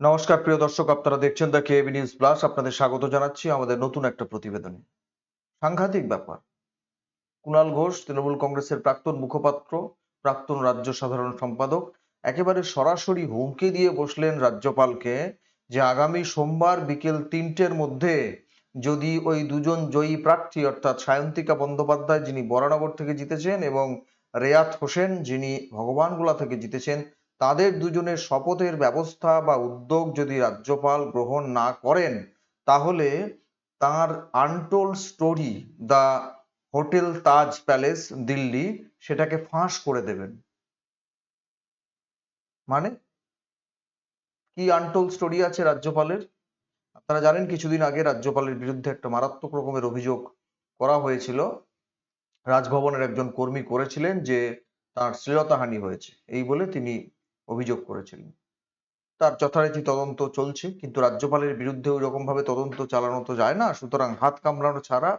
নমস্কার, প্রিয় দর্শক, আপনারা দেখছেন দ্য কেবি নিউজ প্লাস আপনাদের স্বাগত জানাচ্ছি আমাদের নতুন একটা প্রতিবেদনে। সাংঘাতিক ব্যাপার। কুণাল ঘোষ, তৃণমূল কংগ্রেসের প্রাক্তন মুখপাত্র, প্রাক্তন রাজ্য সাধারণ সম্পাদক, একেবারে সরাসরি হুমকি দিয়ে বসলেন রাজ্যপালকে যে আগামী সোমবার বিকেল তিনটের মধ্যে যদি ওই দুজন জয়ী প্রার্থী, অর্থাৎ সায়ন্তিকা বন্দ্যোপাধ্যায় যিনি বরানগর থেকে জিতেছেন এবং রেয়াত হোসেন যিনি ভগবানগোলা থেকে জিতেছেন তাদের দুজনের শপথের ব্যবস্থা বা উদ্যোগ যদি রাজ্যপাল গ্রহণ না করেন, তাহলে তার untold story the hotel Taj palace, Delhi, সেটাকে ফাঁস করে দেবেন। মানে? কি আনটোল স্টোরি আছে রাজ্যপালের? আপনারা জানেন কিছুদিন আগে রাজ্যপালের বিরুদ্ধে একটা মারাত্মক রকমের অভিযোগ করা হয়েছিল। রাজভবনের একজন কর্মী করেছিলেন যে তার শ্লীলতাহানি হয়েছে। এই বলে তিনি অভিযোগ করেছিলেন তার যথারীতি তদন্ত চলছে কিন্তু রাজ্যপালের বিরুদ্ধে ওই ভাবে তদন্ত চালানো তো যায় না। সুতরাং হাত কামড়ানো ছাড়া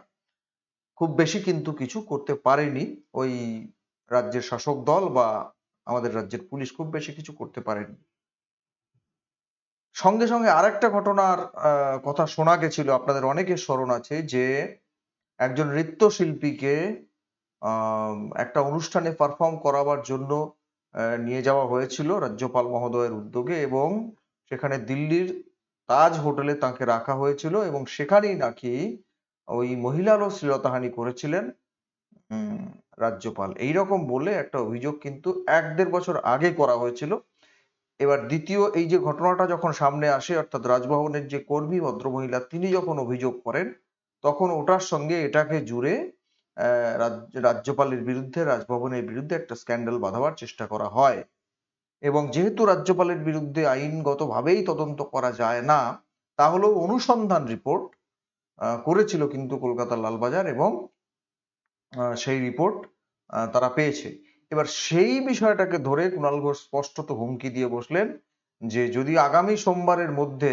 খুব বেশি কিন্তু কিছু করতে পারেনি ওই রাজ্যের শাসক দল বা আমাদের রাজ্যের পুলিশ খুব বেশি কিছু করতে পারেনি। সঙ্গে সঙ্গে আরেকটা ঘটনার আহ, কথা শোনা গেছিল আপনাদের অনেকের স্মরণ আছে যে একজন নৃত্যশিল্পীকে একটা অনুষ্ঠানে পারফর্ম করাবার জন্য নিয়ে যাওয়া হয়েছিল রাজ্যপাল মহোদয়ের উদ্যোগে এবং সেখানে দিল্লির তাজ হোটেলে তাকে রাখা হয়েছিল এবং সেখানেই নাকি ওই মহিলারও শ্লীলতাহানি করেছিলেন রাজ্যপাল। এইরকম বলে একটা অভিযোগ কিন্তু এক দেড় বছর আগে করা হয়েছিল। এবার দ্বিতীয় এই যে ঘটনাটা যখন সামনে আসে, অর্থাৎ রাজভবনের যে কর্মী ভদ্রমহিলা, তিনি যখন অভিযোগ করেন, তখন ওটার সঙ্গে এটাকে জুড়ে রাজ্যপালের বিরুদ্ধে, রাজভবনের বিরুদ্ধে একটা স্ক্যান্ডাল বাঁধাবার চেষ্টা করা হয়। এবং যেহেতু রাজ্যপালের বিরুদ্ধে আইনগতভাবেই তদন্ত করা যায় না, তাহলেও অনুসন্ধান রিপোর্ট করেছিল কিন্তু কলকাতার লালবাজার এবং সেই রিপোর্ট তারা পেয়েছে। এবার সেই বিষয়টাকে ধরে কুণাল ঘোষ স্পষ্টত হুমকি দিয়ে বসলেন যে, যদি আগামী সোমবারের মধ্যে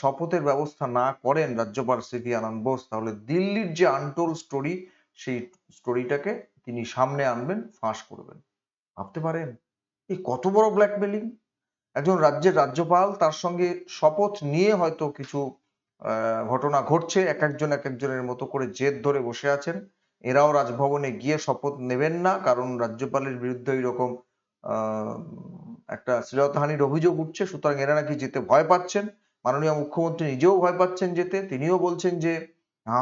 শপথের ব্যবস্থা না করেন রাজ্যপাল সিভি আনন্দ বোস, তাহলে দিল্লির যে আনটোল স্টোরি, সেই স্টোরিটাকে তিনি সামনে আনবেন, ফাঁস করবেন। ভাবতে পারেন এই কত বড় ব্ল্যাকমেলিং একজন রাজ্যের রাজ্যপাল তার সঙ্গে শপথ নিয়ে হয়তো কিছু ঘটনা ঘটছে, এক একজন এক একজনের মতো করে জেদ ধরে বসে আছেন। এরাও রাজভবনে গিয়ে শপথ নেবেন না, কারণ রাজ্যপালের বিরুদ্ধে এরকম আহ, একটা শ্লীলতাহানির অভিযোগ উঠছে, সুতরাং এরা নাকি যেতে ভয় পাচ্ছেন। মাননীয় মুখ্যমন্ত্রী নিজেও ভয় পাচ্ছেন যেতে, তিনিও বলছেন যে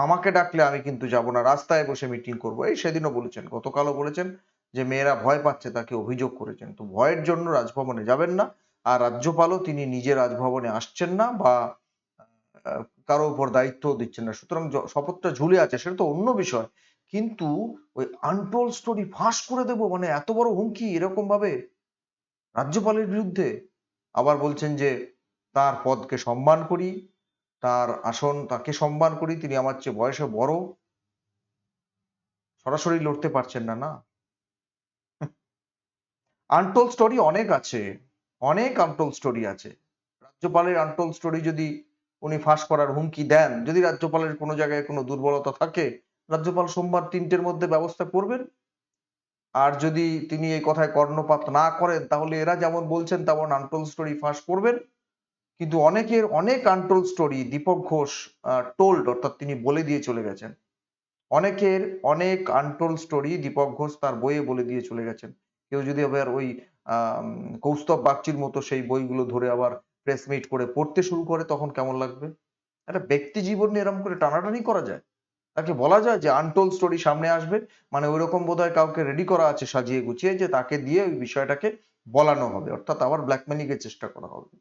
আমাকে ডাকলে আমি কিন্তু যাব না, রাস্তায় বসে মিটিং করব। এই সেদিনও বলেছেন, গতকালও বলেছেন যে, মেয়েরা ভয় পাচ্ছে, তাকে অভিযোগ করেছেন। তো ভয়ের জন্য রাজভবনে যাবেন না, আর রাজ্যপালও তিনি নিজে রাজভবনে আসছেন না বা কারও উপর দায়িত্ব দিচ্ছেন না। সুতরাং শপথটা ঝুলে আছে, সেটা তো অন্য বিষয়। কিন্তু ওই আনটোল স্টোরি ফাঁস করে দেব মানে এত বড় হুমকি এরকম ভাবে রাজ্যপালের বিরুদ্ধে? আবার বলছেন যে তার পদকে সম্মান করি, তার আসন তাকে সম্মান করি, তিনি আমার চেয়ে বয়সে বড়। সরাসরি লড়তে পারছেন না না? আনটোল স্টোরি অনেক আছে, অনেক আনটোল স্টোরি আছে। রাজ্যপালের আনটোল স্টোরি যদি উনি ফাঁস করার হুমকি দেন, যদি রাজ্যপালের কোনো জায়গায় কোনো দুর্বলতা থাকে, রাজ্যপাল সোমবার তিনটের মধ্যে ব্যবস্থা করবেন। আর যদি তিনি এই কথায় কর্ণপাত না করেন, তাহলে এরা যেমন বলছেন, তেমন আনটোল স্টোরি ফাঁস করবেন। কিন্তু অনেকের অনেক untold story Deepak Ghosh told অর্থাৎ তিনি বলে দিয়ে চলে গেছেন। অনেকের অনেক আনটোল স্টোরি দীপক ঘোষ তার বইয়ে বলে দিয়ে চলে গেছেন। কেউ যদি আবার ওই কৌস্তব বাগচির মতো সেই বইগুলো ধরে আবার প্রেস মিট করে পড়তে শুরু করে, তখন কেমন লাগবে? একটা ব্যক্তি জীবন নিয়ে এরকম করে টানাটানি করা যায়? তাকে বলা যায় যে আনটোল স্টোরি সামনে আসবে মানে ওইরকম বোধহয় কাউকে রেডি করা আছে, সাজিয়ে গুছিয়ে যে তাকে দিয়ে ওই বিষয়টাকে বলানো হবে। অর্থাৎ আবার ব্ল্যাকমেলিং এর চেষ্টা করা হবে।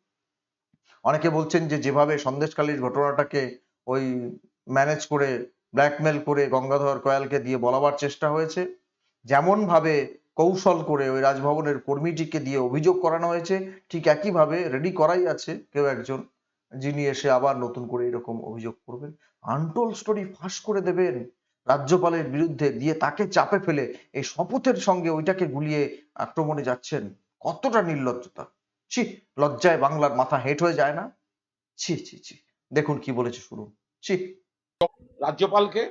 অনেকে বলছেন যে যেভাবে সন্দেশখালীর ঘটনাটাকে ওই ম্যানেজ করে ব্ল্যাকমেল করে গঙ্গাধর কয়ালকে দিয়ে বলাবার চেষ্টা হয়েছে যেমন ভাবে কৌশল করে ওই রাজভবনের কর্মীটিকে দিয়ে অভিযোগ করানো হয়েছে, ঠিক একইভাবে রেডি করাই আছে কেউ একজন, যিনি এসে আবার নতুন করে এরকম অভিযোগ করবেন। আনটোল স্টোরি ফাঁস করে দেবেন রাজ্যপালের বিরুদ্ধে, দিয়ে তাকে চাপে ফেলে এই শপথের সঙ্গে ওইটাকে গুলিয়ে আক্রমণে যাচ্ছেন। কতটা নির্লজ্জতা। ছি, লজ্জায় বাংলার মাথা হেঁট হয়ে যায় না। ছি ছি ছি, দেখুন কি বলেছে শুরু ছি। রাজ্যপালকে,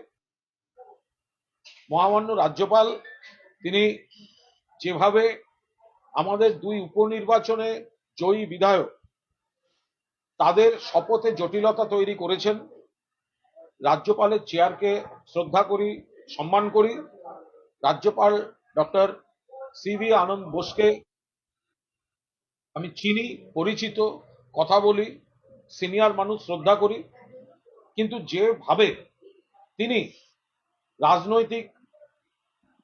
মহামান্য রাজ্যপাল, তিনি যেভাবে আমাদের দুই উপনির্বাচনে জয়ী বিধায়ক, তাদের শপথে জটিলতা তৈরি করেছেন। রাজ্যপালের চেয়ারকে শ্রদ্ধা করি, সম্মান করি। রাজ্যপাল ডক্টর সিভি আনন্দ বোসকে আমি চিনি, পরিচিত, কথা বলি, সিনিয়র মানুষ, শ্রদ্ধা করি। কিন্তু যেভাবে তিনি রাজনৈতিক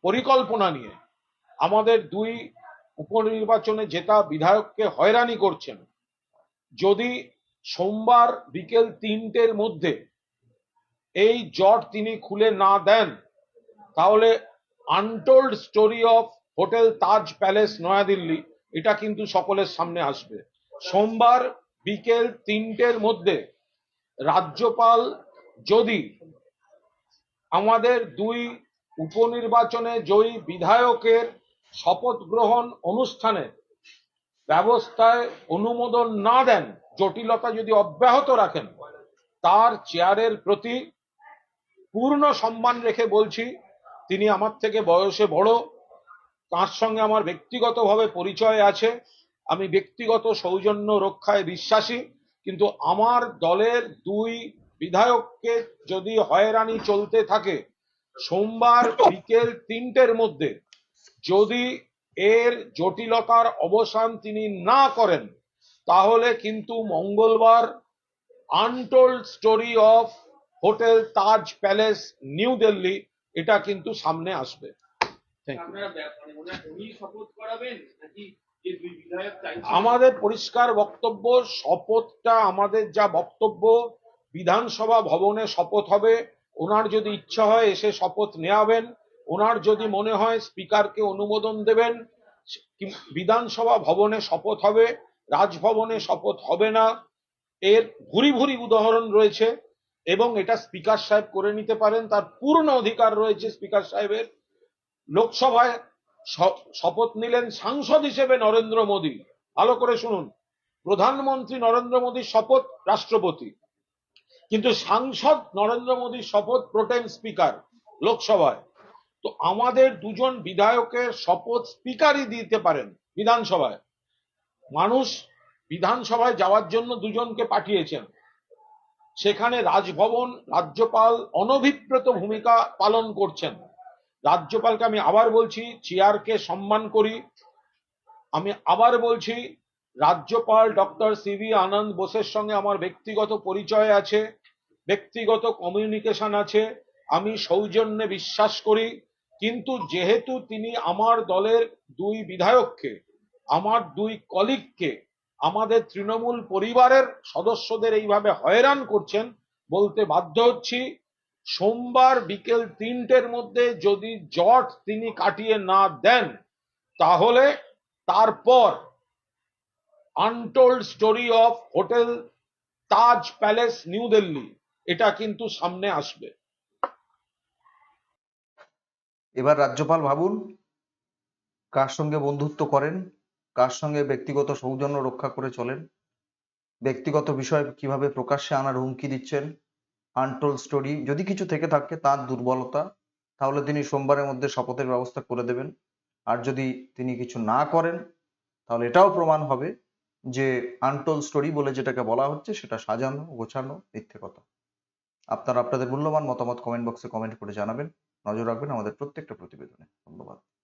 পরিকল্পনা নিয়ে আমাদের দুই উপনির্বাচনে জেতা বিধায়ককে হয়রানি করছেন, যদি সোমবার বিকেল তিনটের মধ্যে এই জট তিনি খুলে না দেন, তাহলে untold story of hotel Taj palace Naya Delhi এটা কিন্তু সকলের সামনে আসবে। সোমবার বিকেল তিনটের মধ্যে রাজ্যপাল যদি আমাদের দুই উপনির্বাচনে জয়ী বিধায়কের শপথ গ্রহণ অনুষ্ঠানে ব্যবস্থায় অনুমোদন না দেন, জটিলতা যদি অব্যাহত রাখেন, তার চেয়ারের প্রতি পূর্ণ সম্মান রেখে বলছি, তিনি আমার থেকে বয়সে বড় তার সঙ্গে আমার ব্যক্তিগতভাবে পরিচয় আছে। আমি ব্যক্তিগত সৌজন্য রক্ষায় বিশ্বাসী, কিন্তু আমার দলের দুই বিধায়ককে যদি হয়রানি চলতে থাকে, সোমবার বিকেল তিনটের মধ্যে যদি এর জটিলতার অবসান তিনি না করেন, তাহলে কিন্তু মঙ্গলবার untold story of hotel Taj palace new Delhi, এটা কিন্তু সামনে আসবে। আমাদের পরিষ্কার বক্তব্য শপথটা আমাদের যা বক্তব্য বিধানসভা ভবনে শপথ হবে। ওনার যদি ইচ্ছা হয় এসে শপথ নেওয়াবেন ওনার যদি মনে হয় স্পিকারকে অনুমোদন দেবেন বিধানসভা ভবনে শপথ হবে রাজভবনে শপথ হবে না। এর ভুরি ভুরি উদাহরণ রয়েছে এবং এটা স্পিকার সাহেব করে নিতে পারেন। তার পূর্ণ অধিকার রয়েছে স্পিকার সাহেবের। লোকসভায় শপথ নিলেন সাংসদ হিসেবে নরেন্দ্র মোদী। ভালো করে শুনুন। প্রধানমন্ত্রী নরেন্দ্র মোদীর শপথ রাষ্ট্রপতি। কিন্তু সাংসদ নরেন্দ্র মোদীর শপথ প্রোটেম স্পিকার লোকসভায়। তো আমাদের দুজন বিধায়কের শপথ স্পিকারই দিতে পারেন বিধানসভায়। মানুষ বিধানসভায় যাওয়ার জন্য দুজনকে পাঠিয়েছেন। সেখানে রাজভবন, রাজ্যপাল অনভিপ্রেত ভূমিকা পালন করছেন। রাজ্যপালকে আমি আবার বলছি, চেয়ারকে সম্মান করি। আমি আবার বলছি, রাজ্যপাল ডক্টর সিভি আনন্দ বোসের সঙ্গে আমার ব্যক্তিগত পরিচয় আছে, ব্যক্তিগত কমিউনিকেশন আছে, আমি সৌজন্যে বিশ্বাস করি। কিন্তু যেহেতু তিনি আমার দলের দুই বিধায়ককে, আমার দুই কলিগকে, আমাদের তৃণমূল পরিবারের সদস্যদের এইভাবে হয়রান করছেন বলতে বাধ্য হচ্ছি। সোমবার বিকেল তিনটের মধ্যে যদি জট তিনি কাটিয়ে না দেন, তাহলে তারপর untold story of hotel Taj palace, new Delhi. এটা কিন্তু সামনে আসবে। এবার রাজ্যপাল ভাবুন, কার সঙ্গে বন্ধুত্ব করেন, কার সঙ্গে ব্যক্তিগত সৌজন্য রক্ষা করে চলেন, ব্যক্তিগত বিষয় কীভাবে প্রকাশ্যে আনার হুমকি দিচ্ছেন আনটোল স্টোরি যদি কিছু থেকে থাকে তার দুর্বলতা, তাহলে তিনি সোমবারের মধ্যে শপথের ব্যবস্থা করে দেবেন। আর যদি তিনি কিছু না করেন, তাহলে এটাও প্রমাণ হবে যে আনটোল স্টোরি বলে যেটাকে বলা হচ্ছে, সেটা সাজানো, গোছানো, মিথ্যে কথা। আপনারা আপনাদের মূল্যবান মতামত কমেন্ট বক্সে কমেন্ট করে জানাবেন। নজর রাখবেন আমাদের প্রত্যেকটা প্রতিবেদনে। ধন্যবাদ।